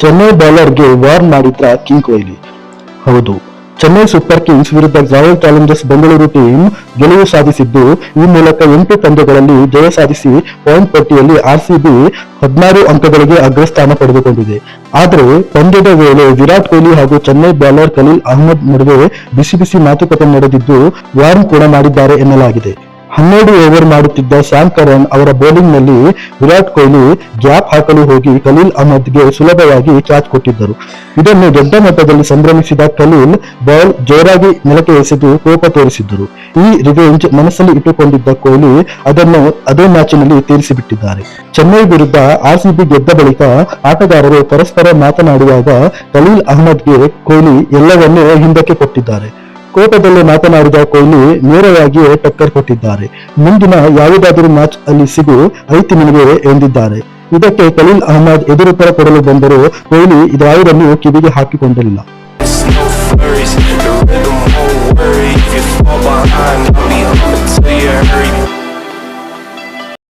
ಚೆನ್ನೈ ಬೌಲರ್ಗೆ ವಾರ್ನ್ ಮಾಡಿದ್ರ ಕಿಂಗ್ ಕೊಹ್ಲಿ. ಹೌದು, ಚೆನ್ನೈ ಸೂಪರ್ ಕಿಂಗ್ಸ್ ವಿರುದ್ಧ ರಾಯಲ್ ಚಾಲೆಂಜರ್ಸ್ ಬೆಂಗಳೂರು ಟೀಮ್ ಗೆಲುವು ಸಾಧಿಸಿದ್ದು, ಈ ಮೂಲಕ ಎಂಟು ಪಂದ್ಯಗಳಲ್ಲಿ ಜಯ ಸಾಧಿಸಿ ಪಾಯಿಂಟ್ ಪಟ್ಟಿಯಲ್ಲಿ ಆರ್ಸಿಬಿ ಹದಿನಾರು ಅಂಕಗಳಿಗೆ ಅಗ್ರಸ್ಥಾನ ಪಡೆದುಕೊಂಡಿದೆ. ಆದರೆ, ಪಂದ್ಯದ ವೇಳೆ ವಿರಾಟ್ ಕೊಹ್ಲಿ ಹಾಗೂ ಚೆನ್ನೈ ಬೌಲರ್ ಖಲೀಲ್ ಅಹ್ಮದ್ ನಡುವೆ ಬಿಸಿ ಬಿಸಿ ಮಾತುಕತೆ ನಡೆದಿದ್ದು, ವಾರ್ನ್ ಕೂಡ ಮಾಡಿದ್ದಾರೆ ಎನ್ನಲಾಗಿದೆ. ಹನ್ನೆರಡು ಓವರ್ ಮಾಡುತ್ತಿದ್ದ ಶ್ಯಾಮ್ ಕರಣ್ ಅವರ ಬೌಲಿಂಗ್ನಲ್ಲಿ ವಿರಾಟ್ ಕೊಹ್ಲಿ ಗ್ಯಾಪ್ ಹಾಕಲು ಹೋಗಿ ಖಲೀಲ್ ಅಹ್ಮದ್ಗೆ ಸುಲಭವಾಗಿ ಕ್ಯಾಚ್ ಕೊಟ್ಟಿದ್ದರು. ಇದನ್ನು ದೊಡ್ಡ ಮಟ್ಟದಲ್ಲಿ ಸಂಭ್ರಮಿಸಿದ ಖಲೀಲ್ ಬಾಲ್ ಜೋರಾಗಿ ನೆಲಕ್ಕೆ ಎಸೆದು ಕೋಪ ತೋರಿಸಿದ್ದರು. ಈ ರಿವೆಂಜ್ ಮನಸ್ಸಲ್ಲಿ ಇಟ್ಟುಕೊಂಡಿದ್ದ ಕೊಹ್ಲಿ ಅದನ್ನು ಅದೇ ಮ್ಯಾಚ್ನಲ್ಲಿ ತೀರಿಸಿಬಿಟ್ಟಿದ್ದಾರೆ. ಚೆನ್ನೈ ವಿರುದ್ಧ ಆರ್ಸಿಬಿ ಗೆದ್ದ ಬಳಿಕ ಆಟಗಾರರು ಪರಸ್ಪರ ಮಾತನಾಡುವಾಗ ಖಲೀಲ್ ಅಹ್ಮದ್ಗೆ ಕೊಹ್ಲಿ ಎಲ್ಲವನ್ನೂ ಹಿಂದಕ್ಕೆ ಕೊಟ್ಟಿದ್ದಾರೆ. ಕೋಪದಲ್ಲಿ ಮಾತನಾಡಿದ ಕೊಹ್ಲಿ ನೇರವಾಗಿ ಟಕ್ಕರ್ ಕೊಟ್ಟಿದ್ದಾರೆ. ಮುಂದಿನ ಯಾವುದಾದರೂ ಮ್ಯಾಚ್ ಅಲ್ಲಿ ಸಿಗು ಐತಿ ನಿಮಗೆ ಎಂದಿದ್ದಾರೆ. ಇದಕ್ಕೆ ಖಲೀಲ್ ಅಹ್ಮದ್ ಎದುರುತ್ತರ ಕೊಡಲು ಬಂದರೂ ಕೊಹ್ಲಿ ಇದಾವುದನ್ನು ಕಿವಿಗೆ ಹಾಕಿಕೊಂಡಿರಲಿಲ್ಲ.